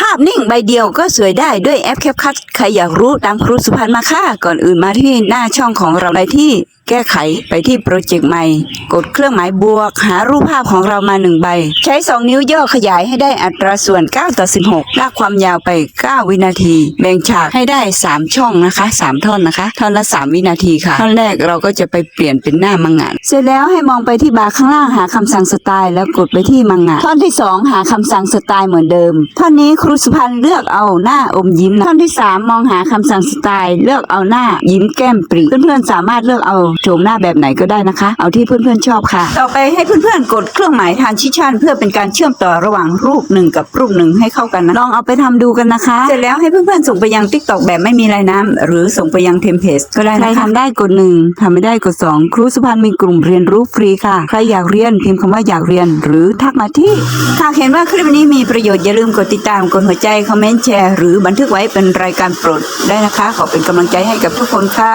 Hi, พนิ่งใบเดียวก็สวยได้ด้วยแอปแคปคัทใครอยากรู้ตามครูสุพรรณมาค่ะ ก่อนอื่นมาที่หน้าช่องของเราไปที่แก้ไขไปที่โปรเจกต์ใหม่ กดเครื่องหมายบวก หารูปภาพของเรามาหนึ่งใบ ใช้ 2 นิ้วย่อขยายให้ได้อัตราส่วน 9 ต่อ 16 ลากความยาวไป 9 วินาที แบ่งฉากให้ได้ 3 ช่องนะคะ 3 ท่อนนะคะ ท่อนละ 3 วินาทีค่ะ ท่อนแรกเราก็จะไปเปลี่ยนเป็นหน้ามังงะเสร็จแล้วให้มองไปที่บาร์ข้างล่างหาคำสั่งสไตล์ แล้วกดไปที่มังงะท่อนที่ 2 หาคำสั่งสไตล์เหมือนเดิม ท่อนนี้ครูสุพรรณเลือกเอาหน้าอมยิ้มนะท่อนที่ 3 มองหาคำสั่งสไตล์ เลือกเอาหน้ายิ้มแก้มปรีเพื่อนๆสามารถเลือกเอาโฉมหน้าแบบไหนก็ได้นะคะ เอาที่เพื่อนๆชอบค่ะ ต่อไปให้เพื่อนๆกดเครื่องหมายทานชิชันเพื่อเป็นการเชื่อมต่อระหว่างรูปหนึ่งกับรูปหนึ่งให้เข้ากันนะลองเอาไปทำดูกันนะคะ เสร็จแล้วให้เพื่อนๆส่งไปยัง t ิ k t o k แบบไม่มีลายน้ำหรือส่งไปยังเทมเพสก็ได้นะคะใครทำได้กดหนึ่งทำไม่ได้กดสองครูสุพรรณมีกลุ่มเรียนรู้ฟรีค่ะ ใครอยากเรียนพิมพ์คำว่าอยากเรียน หรือทักมาที่หากเห็นว่าคลิปนี้มีประโยชน์อย่าลืมกดติดตามกดหัวใจ คอมเมนต์แชร์ หรือบันทึกไว้เป็นรายการโปรดได้นะคะ ขอเป็นกำลังใจให้กับทุกคนค่ะ